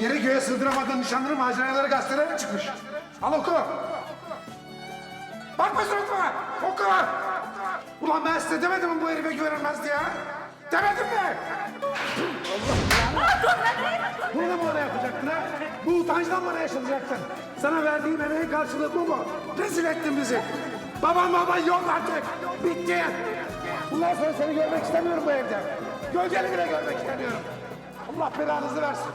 geri göğe sığdıramadığın nişanlının maceraları gazetelere çıkmış. Al oku. Bakma suratıma. Oku. Ulan ben size demedim mi bu herife güvenilmez diye? Demedim mi? Bunu da mı bana yapacaktın ha? Bu utancdan bana yaşatacaktın. Sana verdiğim emeğin karşılığı bu mu? Rezil ettin bizi. Babam baban yok artık. Bitti. Bundan sonra seni görmek istemiyorum bu evde. Gölgeni bile görmek istemiyorum. Allah belanızı versin.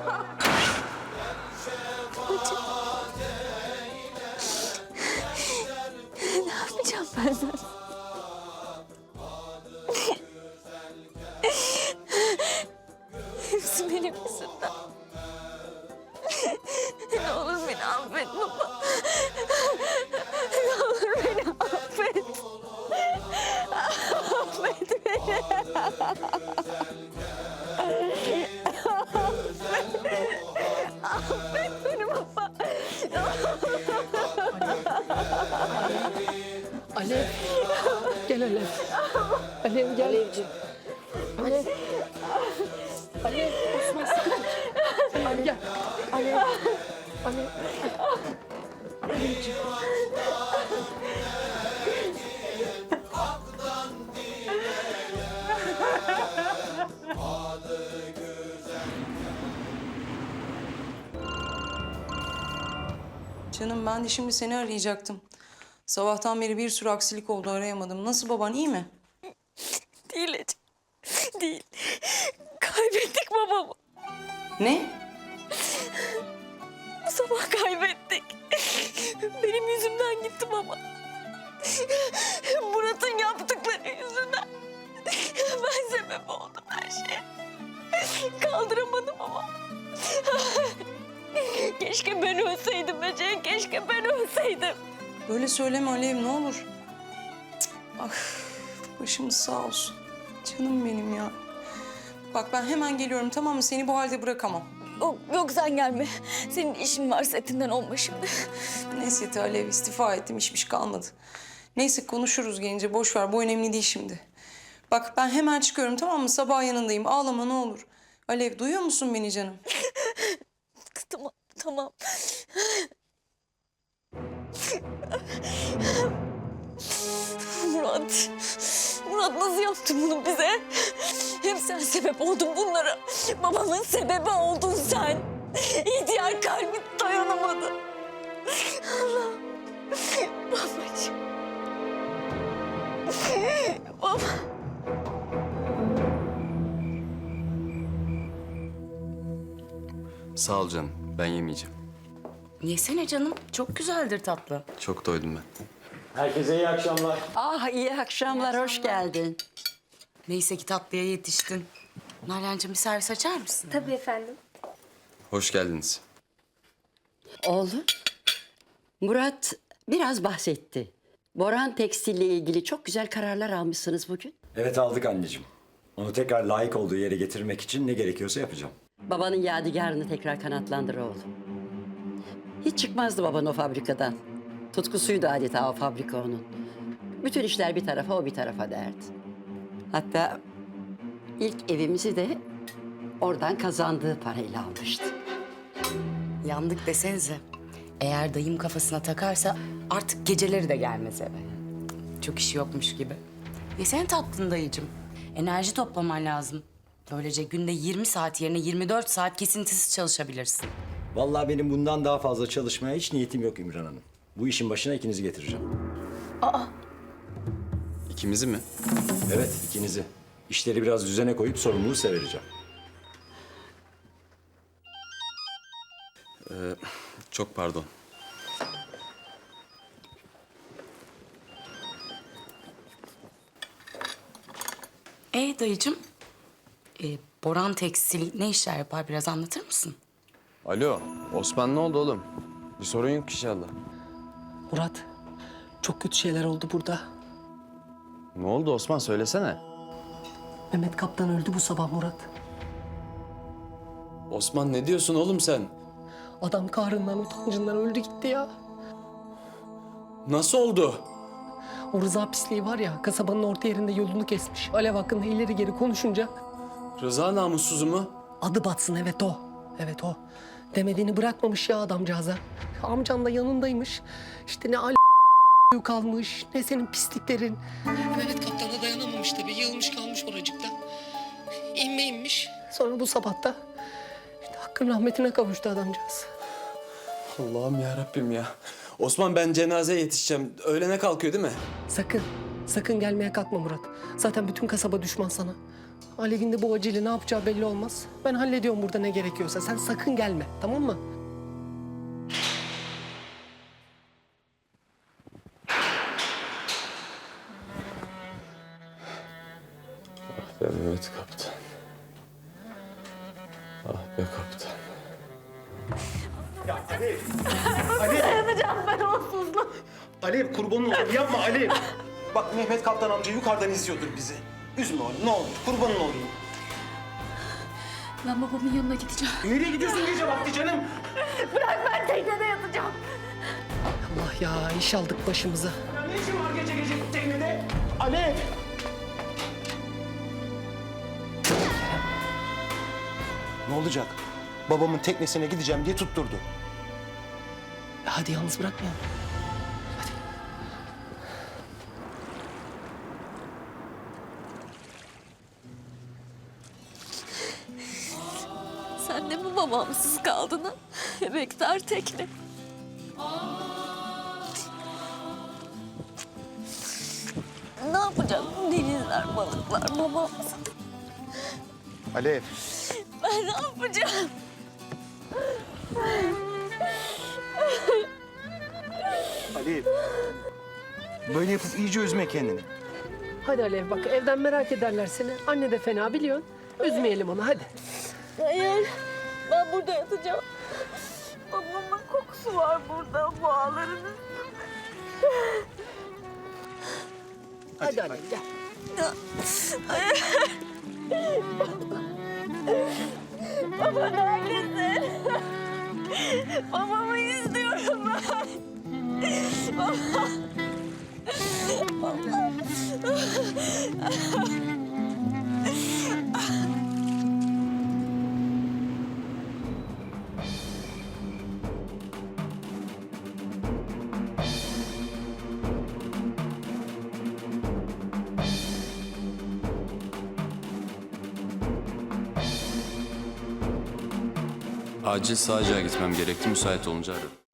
Ne yapacağım ben sana? Hepsi benim yüzümden. Ne olur beni affet baba. Ne olur beni affet. Affet beni. Alev. Gel Alev. Alev gel. Alevciğim. Alev. Alev. Osman sıkı tut. Alev gel. Alev. Alev. Alevciğim. Canım ben de şimdi seni arayacaktım. Sabahtan beri bir sürü aksilik oldu arayamadım. Nasıl baban iyi mi? Değil Ece. Değil. Kaybettik babamı. Ne? Bu sabah kaybettik. Benim yüzümden gitti baba. Murat'ın yaptıkları yüzünden. Ben sebep oldum her şeye. Kaldıramadım ama. Keşke ben ölseydim Ece. Keşke ben ölseydim. Böyle söyleme Alev ne olur. Cık, Ah başımız sağ olsun. Canım benim ya. Bak ben hemen geliyorum tamam mı? Seni bu halde bırakamam. Yok, yok sen gelme. Senin işin var setinden olma şimdi. Neyse Alev istifa ettim hiçbir şey kalmadı. Neyse konuşuruz gelince boş ver bu önemli değil şimdi. Bak ben hemen çıkıyorum tamam mı? Sabah yanındayım ağlama ne olur. Alev duyuyor musun beni canım? Tamam, tamam. Murat, Murat nasıl yaptın bunu bize? Hep sen sebep oldun bunlara. Babamın sebebi oldun sen. İhtiyar kalbi dayanamadı. Allah. Babacığım. Baba. Sağ ol canım. Ben yemeyeceğim. Yesene canım. Çok güzeldir tatlı. Çok doydum ben. Herkese iyi akşamlar. Ah iyi akşamlar, hoş geldin. Neyse ki tatlıya yetiştin. Nalan'cığım bir servis açar mısın? Tabii efendim. Hoş geldiniz. Oğlum, Murat biraz bahsetti. Boran Tekstil'le ilgili çok güzel kararlar almışsınız bugün. Evet aldık anneciğim. Onu tekrar layık olduğu yere getirmek için ne gerekiyorsa yapacağım. Babanın yadigarını tekrar kanatlandır oğlum. Hiç çıkmazdı baban o fabrikadan. Tutkusuydu adeta o fabrika onun. Bütün işler bir tarafa, o bir tarafa derdi. Hatta ilk evimizi de oradan kazandığı parayla almıştı. Yandık desenize. Eğer dayım kafasına takarsa artık geceleri de gelmez eve. Çok işi yokmuş gibi. Yesene tatlını dayıcığım. Enerji toplaman lazım. Böylece günde 20 saat yerine 24 saat kesintisiz çalışabilirsin. Vallahi benim bundan daha fazla çalışmaya hiç niyetim yok İmran Hanım. Bu işin başına ikinizi getireceğim. İkimizi mi? Evet ikinizi. İşleri biraz düzene koyup sorumluluğu size vereceğim. Çok pardon. E dayıcığım, e, Boran Tekstil ne işler yapar biraz anlatır mısın? Alo, Osman ne oldu oğlum? Bir sorun yok inşallah. Murat, çok kötü şeyler oldu burada. Ne oldu Osman söylesene. Mehmet Kaptan öldü bu sabah Murat. Osman ne diyorsun oğlum sen? Adam kahrından, utancından öldü gitti ya. Nasıl oldu? O Rıza pisliği var ya, kasabanın orta yerinde yolunu kesmiş. Alev hakkında ileri geri konuşunca Rıza namussuzu mu? adı batsın evet o. Evet o. Demediğini bırakmamış ya adamcağıza. Amcan da yanındaymış. İşte ne al kalmış ne senin pisliklerin. Mehmet kaptan da dayanamamış tabii. Yığılmış kalmış oracıkta. İnme inmiş. Sonra bu sabah da işte hakkın rahmetine kavuştu adamcağız. Allah'ım ya Rabbim ya. Osman ben cenazeye yetişeceğim. Öğlene kalkıyor değil mi? Sakın, sakın gelmeye kalkma Murat. Zaten bütün kasaba düşman sana. Alev'in de bu acıyla ne yapacağı belli olmaz. Ben hallediyorum burada ne gerekiyorsa. Sen sakın gelme, tamam mı? Be Mehmet kaptan. Ah be kaptan. Alev kurbanın olayım yapma Alev. Bak Mehmet Kaptan amca yukarıdan izliyordur bizi. Üzme onu ne olur kurbanın olayım. Ben babamın yanına gideceğim. Nereye gidiyorsun gece vakti canım? Ben teknede yatacağım. Allah ya, iş aldık başımıza. Ya ne işin var gece gece teknede? Alev! Ne olacak? Babamın teknesine gideceğim diye tutturdu. Hadi yalnız bırakma. Babamsız kaldın ha? Emektar tekne. Ne yapacak bu denizler, balıklar babamsız? Alev. Ben ne yapacağım? Alev. Böyle yapıp iyice üzme kendini. Hadi Alev bak, evden merak ederler seni. Anne de fena biliyorsun. Üzmeyelim onu, hadi. Hayır, burada yatacağım. Babamın kokusu var burada, boğaların Hadi, Alev gel. Baba neredesin? Babamı istiyorum ben. Baba. Acil sağcıya gitmem gerekti. Müsait olunca aradım.